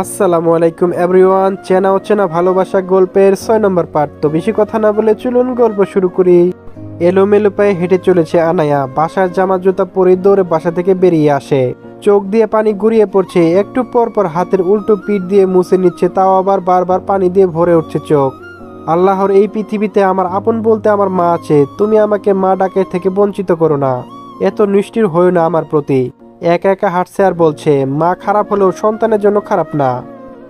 আসসালামু আলাইকুম এভরিওয়ান, চেনা অচেনা ভালোবাসা গল্পের ছয় নম্বর পার্ট তো বেশি কথা না বলে চলুন গল্প শুরু করি। এলোমেলো পায়ে হেঁটে চলেছে আনায়া, বাসার জামা জুতা পরে দৌড়ে বাসা থেকে বেরিয়ে আসে। চোখ দিয়ে পানি গুড়িয়ে পড়ছে, একটু পর পর হাতের উল্টো পিঠ দিয়ে মুছে নিচ্ছে, তাও আবার বারবার পানি দিয়ে ভরে উঠছে চোখ। আল্লাহর এই পৃথিবীতে আমার আপন বলতে আমার মা আছে, তুমি আমাকে মা ডাকের থেকে বঞ্চিত করো না। এত নিষ্ঠির হয়েও না আমার প্রতি। একা একা হাঁটছে আর বলছে, মা খারাপ হলেও সন্তানের জন্য খারাপ না।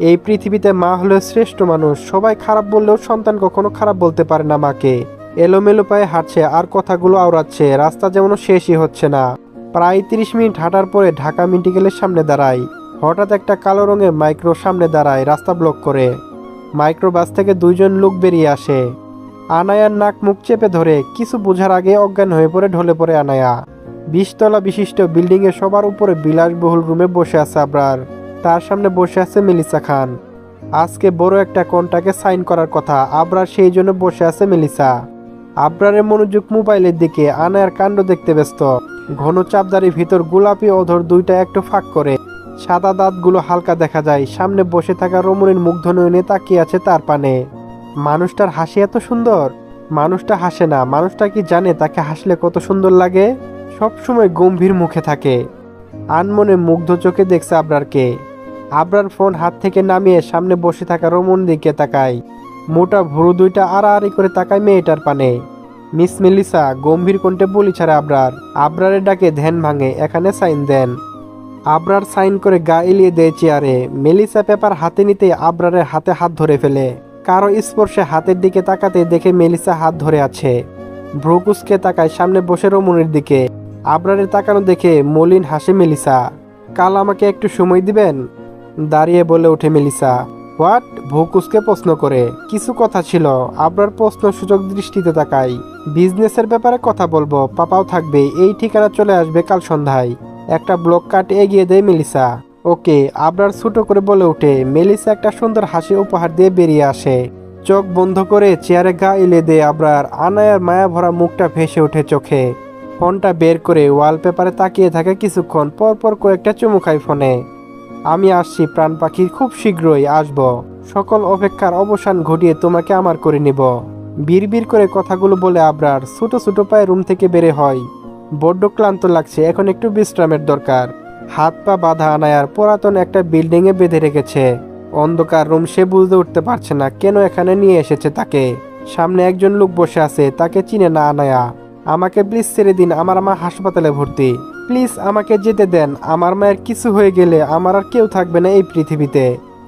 এই পৃথিবীতে মা হলো শ্রেষ্ঠ মানুষ, সবাই খারাপ বললেও সন্তান কখনো খারাপ বলতে পারে না মাকে। এলোমেলো পায়ে হাঁটছে, আর কথাগুলো আওড়াচ্ছে, রাস্তা যেমন শেষই হচ্ছে না। প্রায় তিরিশ মিনিট হাঁটার পরে ঢাকা মেডিকেলের সামনে দাঁড়ায়। হঠাৎ একটা কালো রঙের মাইক্রো সামনে দাঁড়ায়, রাস্তা ব্লক করে। মাইক্রো বাস থেকে দুইজন লোক বেরিয়ে আসে। আনায়ার নাক মুখ চেপে ধরে, কিছু বোঝার আগে অজ্ঞান হয়ে পড়ে, ঢলে পড়ে আনায়া। বিশতলা বিশিষ্ট বিল্ডিং এর সবার উপরে বিলাসবহুল রুমে বসে আছে আবরার। তার সামনে বসে আছে মেলিসা খান। আজকে বড় একটা কন্টাকে সাইন করার কথা, আবরার সেই জন্য বসে আছে মেলিসা। আবরারের মনোযোগ মোবাইলের দিকে আনায়ার কাণ্ড দেখতে ব্যস্ত। ঘন চাপদারির ভিতর গোলাপি অধর দুইটা একটু ফাঁক করে। সাদা দাঁতগুলো হালকা দেখা যায়। সামনে বসে থাকা রমণীর মুগ্ধ নয়নে তাকিয়ে আছে তার পানে। মানুষটার হাসি এত সুন্দর? মানুষটা হাসে না। মানুষটা কি জানে তাকে হাসলে কত সুন্দর লাগে? সবসময় গম্ভীর মুখে থাকে। আনমনে মুগ্ধ চোখে দেখছে আবরারকে। আবরার ফোন হাত থেকে নামিয়ে সামনে বসে থাকা রমন দিকে তাকায়। মোটা ভুরু দুইটা আড়াআড়ি করে তাকায় মেয়েটার পানে। মিস মেলিসা গম্ভীর কণ্ঠে বলি ছাড়ে আবরার। আবরারের ডাকে ধ্যান ভাঙে, এখানে সাইন দেন। আবরার সাইন করে গা এলিয়ে দেয় চেয়ারে। মেলিসা পেপার হাতে নিতে আবরারের হাতে হাত ধরে ফেলে। কারও স্পর্শে হাতের দিকে তাকাতে দেখে মেলিসা হাত ধরে আছে। ভ্রুকুসকে তাকায় সামনে বসে রমণীর দিকে। আবরারের তাকানো দেখে মলিন হাসে মেলিসা। কাল আমাকে একটু সময় দিবেন? দাঁড়িয়ে বলে ওঠে মেলিসা। হোয়াট? ভুকুসকে প্রশ্ন করে। কিছু কথা ছিল। আবরার প্রশ্ন সুযোগ দৃষ্টিতে তাকাই বিজনেসের ব্যাপারে কথা বলব। পাপাও থাকবে। এই ঠিকানা চলে আসবে কাল সন্ধ্যায়। একটা ব্লক কাট এগিয়ে দেয় মেলিসা। ওকে, আবরার ছোট করে বলে ওঠে। মেলিসা একটা সুন্দর হাসি উপহার দিয়ে বেরিয়ে আসে। চোখ বন্ধ করে চেয়ারে গা এলে দেয় আবরার। আনায়ার মায়া ভরা মুখটা ভেসে ওঠে চোখে। ফোনটা বের করে ওয়ালপেপারে তাকিয়ে থাকে কিছুক্ষণ পর পর কয়েকটা চুমু খায় ফোনে। আমি আসছি, প্রাণ পাখি, খুব শীঘ্রই আসব। সকল অপেক্ষার অবসান ঘটিয়ে তোমাকে আমার করে নিব। বিড়বিড় করে কথাগুলো বলে আবরার ছোট ছোট পায়ে রুম থেকে বেরে হয়। বড্ড ক্লান্ত লাগছে, এখন একটু বিশ্রামের দরকার। হাত পা বাঁধা আনায়ার পুরাতন একটা বিল্ডিংয়ে বেঁধে রেখেছে। অন্ধকার রুম সে বুঝতে উঠতে পারছে না, কেন এখানে নিয়ে এসেছে তাকে? সামনে একজন লোক বসে আছে, তাকে চিনে না আনায়া। আমাকে প্লিজ ছেড়ে দিন, আমার মা হাসপাতালে ভর্তি। প্লিজ আমাকে যেতে দেন, আমার মায়ের কিছু হয়ে গেলে আমার আর কেউ থাকবে না এই পৃথিবীতে।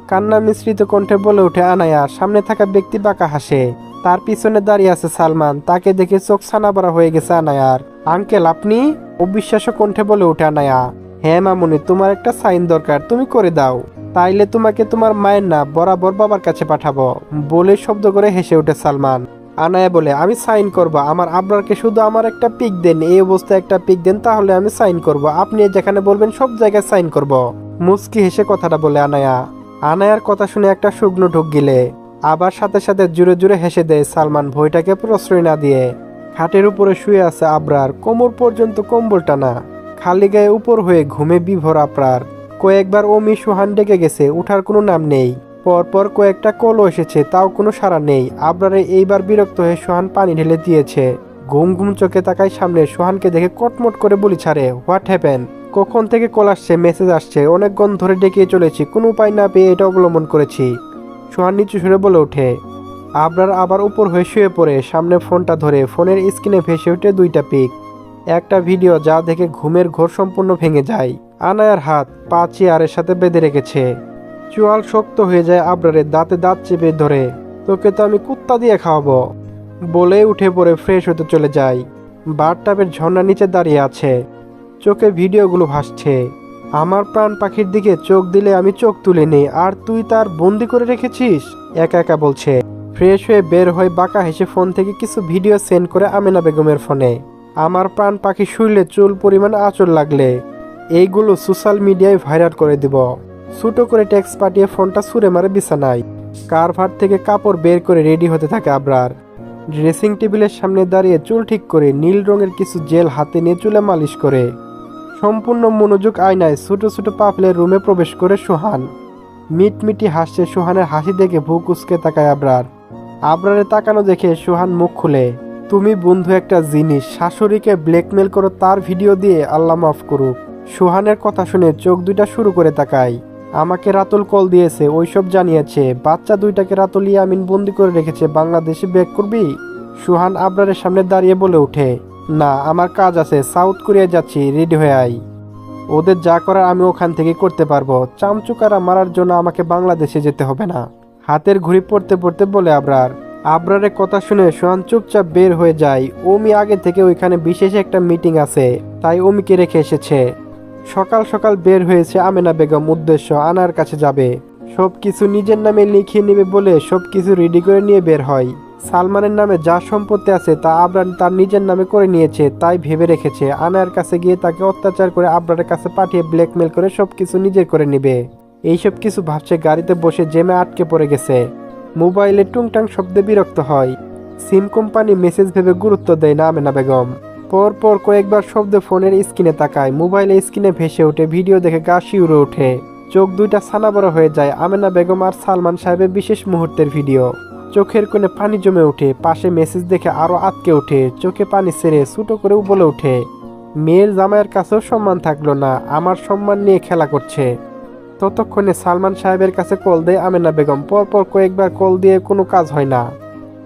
কান্না মিশ্রিত কণ্ঠে বলে ওঠে আনায়া, সামনে থাকা ব্যক্তি বাঁকা হাসে। তার পিছনে দাঁড়িয়ে আছে সালমান, তাকে দেখে চোখ ছানাবড়া হয়ে গেছে আনায়ার। আঙ্কেল, আপনি? অবিশ্বাস্য কণ্ঠে বলে ওঠে আনায়া হ্যাঁ মামুনি, তোমার একটা সাইন দরকার, তুমি করে দাও। তাইলে তোমাকে তোমার মায়ের না বরাবর বাবার কাছে পাঠাবো, বলে শব্দ করে হেসে ওঠে সালমান। আনায়া বলে, আমি সাইন করব। আমার আবরারকে শুধু আমার একটা পিক দেন। এই অবস্থায় একটা পিক দেন, তাহলে আমি সাইন করব। আপনি যেখানে বলবেন, সব জায়গায় সাইন করব। মুস্কি হেসে কথাটা বলে আনায়া। আনায়ার কথা শুনে একটা শুকনো ঢুক গিলে। আবার সাথে সাথে জুড়ে জুড়ে হেসে দেয় সালমান ভয়টাকে প্রশ্রয় না দিয়ে। খাটের উপরে শুয়ে আছে আবরার। কোমর পর্যন্ত কম্বল টানা। খালি গায়ে উপর হয়ে ঘুমে বিভোর আবরার। কয়েকবার অমি সুহান ডেকে গেছে। উঠার কোনো নাম নেই। পরপর কয়েকটা কলও এসেছে, তাও কোনো সাড়া নেই। আবরারে এইবার বিরক্ত হয়ে সোহান পানি ঢেলে দিয়েছে। ঘুম ঘুম চোখে তাকায় সামনে, সোহানকে দেখে কটমট করে বলি, ছাড়ে, হোয়াট হ্যাপেন? কখন থেকে কল আসছে, মেসেজ আসছে? অনেকক্ষণ ধরে ডেকে চলেছি, কোনো উপায় না পেয়ে এটা অবলম্বন করেছি। সোহান নিচু সুরে বলে ওঠে। আবরার আবার উপর হয়ে শুয়ে পড়ে, সামনে ফোনটা ধরে, ফোনের স্ক্রিনে ভেসে ওঠে দুইটা পিক। একটা ভিডিও যা দেখে ঘুমের ঘোর সম্পূর্ণ ভেঙে যায়, আনায়ার হাত, পা চেয়ারের সাথে বেঁধে রেখেছে। চোয়াল শক্ত হয়ে যায় আবরারের দাঁতে দাঁত চেপে ধরে। তোকে তো আমি কুত্তা দিয়ে খাওয়াবো। বলে উঠে পড়ে ফ্রেশ হতে চলে যায়। বারটাবের ঝর্ণা নিচে দাঁড়িয়ে আছে। চোখে ভিডিওগুলো ভাসছে। আমার প্রাণ পাখির দিকে চোখ দিলে আমি চোখ তুলে নিই, আর তুই তার বন্দি করে রেখেছিস? একা একা বলছে। ফ্রেশ হয়ে বের হয়ে বাঁকা হেসে ফোন থেকে কিছু ভিডিও সেন্ড করে আমেনা বেগমের ফোনে। আমার প্রাণ পাখি শুইলে চুল পরিমাণ আঁচল লাগলে। এইগুলো সোশ্যাল মিডিয়ায় ভাইরাল করে দিব। ছোটো করে ট্যাক্স পাঠিয়ে ফোনটা ছুঁড়ে মারে বিছানায়। কারভার থেকে কাপড় বের করে রেডি হতে থাকে আবরার। ড্রেসিং টেবিলের সামনে দাঁড়িয়ে চুল ঠিক করে নীল রঙের কিছু জেল হাতে নিয়ে চুলে মালিশ করে। সম্পূর্ণ মনোযোগ আয়নায় ছোট ছোট পাপলের রুমে প্রবেশ করে সোহান। মিটমিটি হাসছে সোহানের হাসি দেখে বুক উসকে তাকায় আবরার। আবরারে তাকানো দেখে সোহান মুখ খুলে। তুমি বন্ধু একটা জিনিস, শাশুড়িকে ব্ল্যাকমেল করো তার ভিডিও দিয়ে আল্লাহ মাফ করুক। সোহানের কথা শুনে চোখ দুইটা শুরু করে তাকাই আমাকে রাতুল কল দিয়েছে, ওইসব জানিয়েছে। বাচ্চা দুইটাকে রাতুল ইয়ামিন বন্দি করে রেখেছে, বাংলাদেশে ব্যাক করবি? সুহান আবরারের সামনে দাঁড়িয়ে বলে ওঠে, না, আমার কাজ আছে, সাউথ কোরিয়া যাচ্ছি, রেডি হয়ে আই ওদের যা করার আমি ওখান থেকে করতে পারব। চামচুকারা মারার জন্য আমাকে বাংলাদেশে যেতে হবে না। হাতের ঘড়ি পড়তে পড়তে বলে আবরার। আবরারের কথা শুনে সোহান চুপচাপ বের হয়ে যায়। ওমি আগে থেকে ওইখানে বিশেষ একটা মিটিং আছে, তাই ওমিকে রেখে এসেছে। সকাল সকাল বের হয়েছে আমেনা বেগম উদ্দেশ্য, আনার কাছে যাবে। সব কিছু নিজের নামে লিখিয়ে নেবে বলে সব কিছু রেডি করে নিয়ে বের হয়। সালমানের নামে যা সম্পত্তি আছে তা আবরার তার নিজের নামে করে নিয়েছে, তাই ভেবে রেখেছে। আনার কাছে গিয়ে তাকে অত্যাচার করে আবরারের কাছে পাঠিয়ে ব্ল্যাকমেল করে সব কিছু নিজের করে নেবে। এইসব কিছু ভাবছে গাড়িতে বসে জেমে আটকে পড়ে গেছে। মোবাইলে টুংটাং শব্দে বিরক্ত হয়। সিম কোম্পানি মেসেজ ভেবে গুরুত্ব দেয় না আমেনা বেগম। পর পর কয়েকবার শব্দ ফোনের স্ক্রিনে তাকায়, মোবাইলে স্ক্রিনে ভেসে ওঠে, ভিডিও দেখে গা শিউরে ওঠে। চোখ দুইটা ছানা বড় হয়ে যায়, আমেনা বেগম আর সালমান সাহেবের বিশেষ মুহূর্তের ভিডিও। চোখের কোণে পানি জমে ওঠে, পাশে মেসেজ দেখে আরও আটকে ওঠে, চোখে পানি ছেড়ে ছুটো করে বলে ওঠে, মেয়ের জামাইয়ের কাছেও সম্মান থাকল না, আমার সম্মান নিয়ে খেলা করছে। ততক্ষণে সালমান সাহেবের কাছে কল দেয় আমেনা বেগম, পরপর কয়েকবার কল দিয়ে কোনো কাজ হয় না।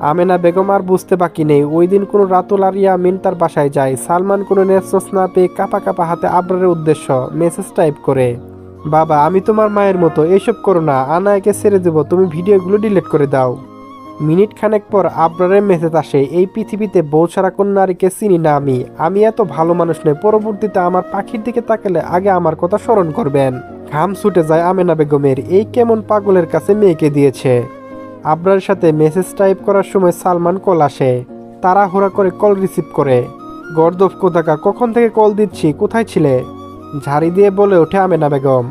আমেনা বেগম আর বুঝতে বাকি নেই। ওই দিন কোনো রাতুল আর ইয়ামিন তার বাসায় যায়। সালমান কোনো নেসোস না পেয়ে কাপা কাপা হাতে আবরারের উদ্দেশ্য মেসেজ টাইপ করে, বাবা, আমি তোমার মায়ের মতো এইসব করো না, আনায়কে ছেড়ে দেবো, তুমি ভিডিওগুলো ডিলিট করে দাও। মিনিট খানেক পর আবরারের মেসেজ আসে, এই পৃথিবীতে বউ ছাড়া কোন নারীকে চিনি না আমি। আমি এত ভালো মানুষ নই, পরবর্তীতে আমার পাখির দিকে তাকালে আগে আমার কথা স্মরণ করবেন। ঘাম ছুটে যায় আমেনা বেগমের, এই কেমন পাগলের কাছে মেয়েকে দিয়েছে? আবরার সাথে মেসেজ টাইপ করার সময় সালমান কল আসে। তাড়াহুড়া করে কল রিসিভ করে। গর্দভ কোথাকা কখন থেকে কল দিচ্ছি? কোথায় ছিলে? ঝাড়ি দিয়ে বলে ওঠে আমেনা বেগম।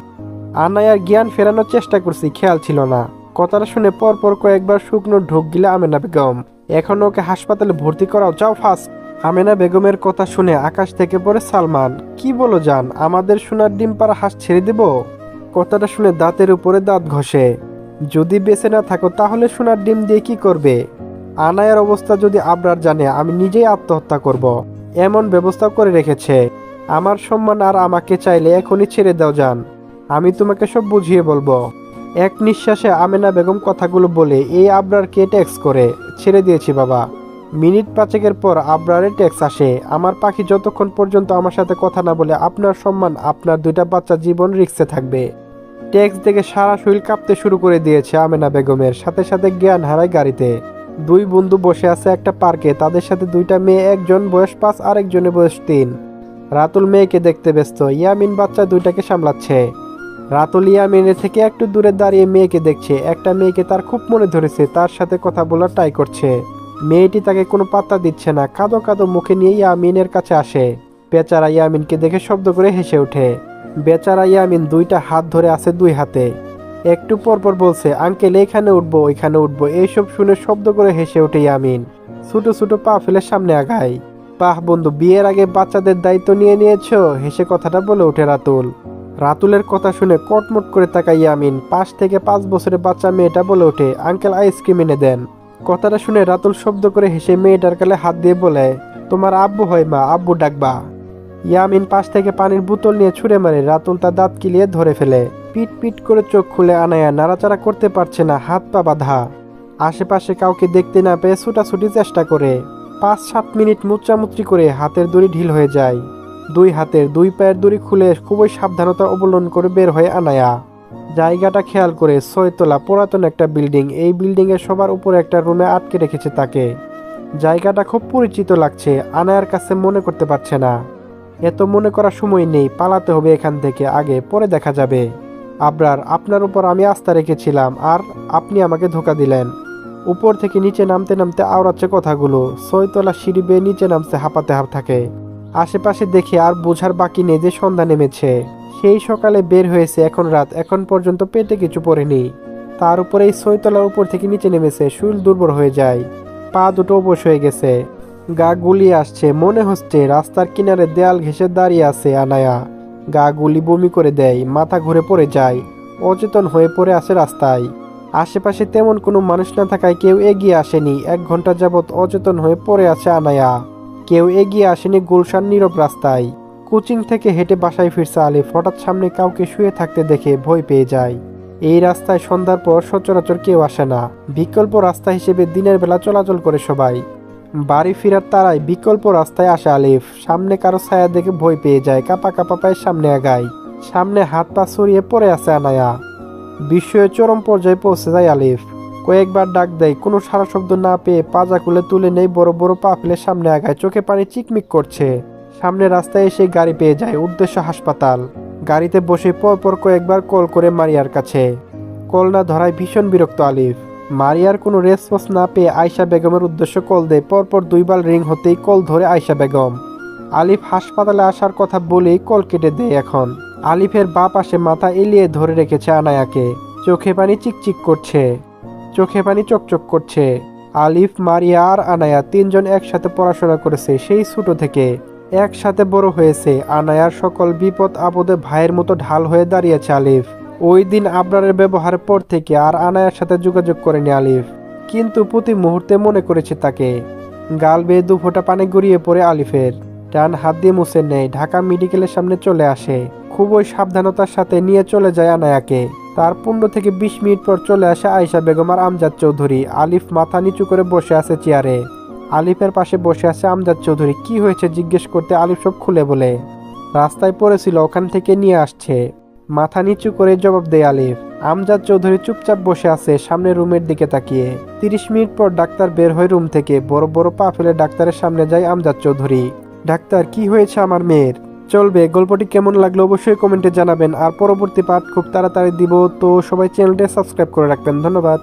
আনায়ার জ্ঞান ফেরানোর চেষ্টা করছি, খেয়াল ছিল না। কথাটা শুনে পর পর কয়েকবার শুকনো ঢোক গিলে আমেনা বেগম। এখন ওকে হাসপাতালে ভর্তি করাও? চাও ফার্স্ট আমেনা বেগমের কথা শুনে আকাশ থেকে পড়ে সালমান। কি বলো জান, আমাদের সোনার ডিম পাড়া হাঁস ছেড়ে দেব? কথাটা শুনে দাঁতের উপরে দাঁত ঘষে। যদি বেঁচে না থাকো, তাহলে সোনার ডিম দিয়ে কি করবে? আনায়ার অবস্থা যদি আবরার জানে, আমি নিজেই আত্মহত্যা করব। এমন ব্যবস্থা করে রেখেছে। আমার সম্মান আর আমাকে চাইলে এখনই ছেড়ে দাও যান আমি তোমাকে সব বুঝিয়ে বলব। এক নিঃশ্বাসে আমেনা বেগম কথাগুলো বলে এই আবরারকে ট্যাক্স করে, ছেড়ে দিয়েছি, বাবা। মিনিট পাঁচেকের পর আবরারের ট্যাক্স আসে, আমার পাখি যতক্ষণ পর্যন্ত আমার সাথে কথা না বলে, আপনার সম্মান আপনার দুইটা বাচ্চা জীবন রিক্সে থাকবে। ট্যাক্স দেখে সারা শরীর কাঁপতে শুরু করে দিয়েছে আমেনা বেগমের। সাথে সাথে জ্ঞান হারায় গাড়িতে। দুই বন্ধু বসে আছে একটা পার্কে। তাদের সাথে দুইটা মেয়ে, একজন বয়স পাঁচ আর একজনের বয়স তিন। রাতুল মেয়েকে দেখতে ব্যস্ত। ইয়ামিন বাচ্চা দুইটাকে সামলাচ্ছে। রাতুল ইয়ামিনের থেকে একটু দূরে দাঁড়িয়ে মেয়েকে দেখছে। একটা মেয়েকে তার খুব মনে ধরেছে। তার সাথে কথা বলার ট্রাই করছে। মেয়েটি তাকে কোনো পাত্তা দিচ্ছে না। কাঁদো কাঁদো মুখে নিয়ে ইয়ামিনের কাছে আসে। বেচারা ইয়ামিনকে দেখে শব্দ করে হেসে ওঠে। বেচারা ইয়ামিন দুইটা হাত ধরে আছে দুই হাতে। একটু পর পর বলছে, আঙ্কেল, এখানে উঠবো, ওইখানে উঠবো। এইসব শুনে শব্দ করে হেসে ওঠে ইয়ামিন। ছোটো ছোটো পা ফেলে সামনে আগায়। বাহ বন্ধু, বিয়ের আগে বাচ্চাদের দায়িত্ব নিয়ে নিয়েছো? হেসে কথাটা বলে ওঠে রাতুল। রাতুলের কথা শুনে কটমট করে তাকাই ইয়ামিন। পাশ থেকে পাঁচ বছরের বাচ্চা মেয়েটা বলে ওঠে, আঙ্কেল, আইসক্রিম এনে দেন। কথাটা শুনে রাতুল শব্দ করে হেসে মেয়েটার কালে হাত দিয়ে বলে, তোমার আব্বু হয় মা, আব্বু ডাকবা। ইয়ামিন পাশ থেকে পানির বোতল নিয়ে ছুঁড়ে মারে। রাতুল তার দাঁত কিলিয়ে ধরে ফেলে। পিট পিট করে চোখ খুলে আনায়া নাড়াচাড়া করতে পারছে না, হাত পা বাঁধা। আশেপাশে কাউকে দেখতে না পেয়ে ছুটাছুটি চেষ্টা করে। পাঁচ, সাত মিনিট মুচড়ামুচড়ি করে হাতের দড়ি ঢিল হয়ে যায়। দুই হাতের দুই পায়ের দড়ি খুলে খুবই সাবধানতা অবলম্বন করে বের হয়ে আনায়া। জায়গাটা খেয়াল করে ছয়তলা পুরাতন একটা বিল্ডিং। এই বিল্ডিং এর সবার উপরে একটা রুমে আটকে রেখেছে তাকে। জায়গাটা খুব পরিচিত লাগছে। আনায়ার কাছে মনে করতে পারছে না। এত মনে করার সময় নেই, পালাতে হবে এখান থেকে, আগে, পরে দেখা যাবে। আবরার, আপনার উপর আমি আস্থা রেখেছিলাম, আর আপনি আমাকে ধোকা দিলেন। উপর থেকে নিচে নামতে নামতে আওড়াচ্ছে কথাগুলো ছয়তলা সিঁড়ি বেয়ে নিচে নামছে, হাঁপাতে হাঁপ থাকে। আশেপাশে দেখে আর বোঝার বাকি নেই যে সন্ধ্যা নেমেছে। সেই সকালে বের হয়েছে এখন রাত, এখন পর্যন্ত পেটে কিছু পড়েনি। তার উপরে এই ছয়তলার উপর থেকে নিচে নেমেছে, শরীর দুর্বল হয়ে যায়। পা দুটো অবশ হয়ে গেছে। গা গুলিয়ে আসছে। মনে হচ্ছে রাস্তার কিনারে দেয়াল ঘেঁষে দাঁড়িয়ে আছে আনায়া। গা গুলি বমি করে দেয়, মাথা ঘুরে পড়ে যায়, অচেতন হয়ে পড়ে আছে রাস্তায়। আশেপাশে তেমন কোনো মানুষ না থাকায় কেউ এগিয়ে আসেনি। এক ঘণ্টা যাবৎ অচেতন হয়ে পড়ে আছে আনায়া। কেউ এগিয়ে আসেনি গুলশান নীরব রাস্তায়। কোচিং থেকে হেঁটে বাসায় ফিরছে আলিফ, হঠাৎ সামনে কাউকে শুয়ে থাকতে দেখে ভয় পেয়ে যায়। এই রাস্তায় সন্ধ্যার পর সচরাচর কেউ আসে না। বিকল্প রাস্তা হিসেবে দিনের বেলা চলাচল করে সবাই। বাড়ি ফেরার তারাই বিকল্প রাস্তায় আসে আলিফ। সামনে কারও ছায়া দেখে ভয় পেয়ে যায়, কাপা কাপা পায়ে সামনে আগায়। সামনে হাত পা ছড়িয়ে পড়ে আছে আনায়া। বিস্ময়ে চরম পর্যায়ে পৌঁছে যায় আলিফ। কয়েকবার ডাক দেয়, কোনো সারা শব্দ না পেয়ে পাজা খুলে তুলে নেই বড় বড় পা ফেলে সামনে আগায়, চোখে পানি চিকমিক করছে। সামনে রাস্তায় এসে গাড়ি পেয়ে যায়, উদ্দেশ্য হাসপাতাল। গাড়িতে বসে পরপর কয়েকবার কল করে মারিয়ার কাছে। কল না ধরায় ভীষণ বিরক্ত আলিফ। মারিয়ার কোনো রেসপন্স না পেয়ে আয়শা বেগমের উদ্দেশ্য কল দেয়। পরপর দুইবার রিং হতেই কল ধরে আয়শা বেগম। আলিফ হাসপাতালে আসার কথা বলেই কল কেটে দেয় এখন। আলিফের বাপ পাশে মাথা এলিয়ে ধরে রেখেছে আনায়াকে। চোখে পানি চিকচিক করছে। চোখে পানি চকচক করছে। আলিফ, মারিয়া আর আনায়া তিনজন একসাথে পড়াশোনা করেছে সেই ছোট থেকে। একসাথে বড় হয়েছে। আনায়ার সকল বিপদ আপদে ভাইয়ের মতো ঢাল হয়ে দাঁড়িয়েছে আলিফ। ওই দিন আবরারের ব্যবহারের পর থেকে আর আনায়ার সাথে যোগাযোগ করেনি আলিফ। কিন্তু প্রতি মুহূর্তে মনে করেছে তাকে। গাল বেয়ে দু ফোঁটা পানি গড়িয়ে পড়ে আলিফের। ডান হাত দিয়ে মুছে নেয়, ঢাকা মেডিকেলের সামনে চলে আসে। খুবই সাবধানতার সাথে নিয়ে চলে যায় আনায়াকে। তার পনেরো থেকে বিশ মিনিট পর চলে আসে আয়শা বেগম আর আমজাদ চৌধুরী। আলিফ মাথা নিচু করে বসে আছে চেয়ারে। আলিফের পাশে বসে আছে আমজাদ চৌধুরী। কি হয়েছে জিজ্ঞেস করতে আলিফ সব খুলে বলে। রাস্তায় পড়েছিল, ওখান থেকে নিয়ে আসছে। মাথা নিচু করে জবাব দেয় আলিফ। আমজাদ চৌধুরী চুপচাপ বসে আছে সামনে রুমের দিকে তাকিয়ে। তিরিশ মিনিট পর ডাক্তার বের হয় রুম থেকে। বড় বড় পা ফেলে ডাক্তারের সামনে যায় আমজাদ চৌধুরী। ডাক্তার, কি হয়েছে আমার মেয়ের? চলবে, গল্পটি কেমন লাগল অবশ্যই কমেন্টে জানাবেন। আর পরবর্তী পাঠ খুব তাড়াতাড়ি দিব। তো সবাই চ্যানেলটা সাবস্ক্রাইব করে রাখবেন। ধন্যবাদ।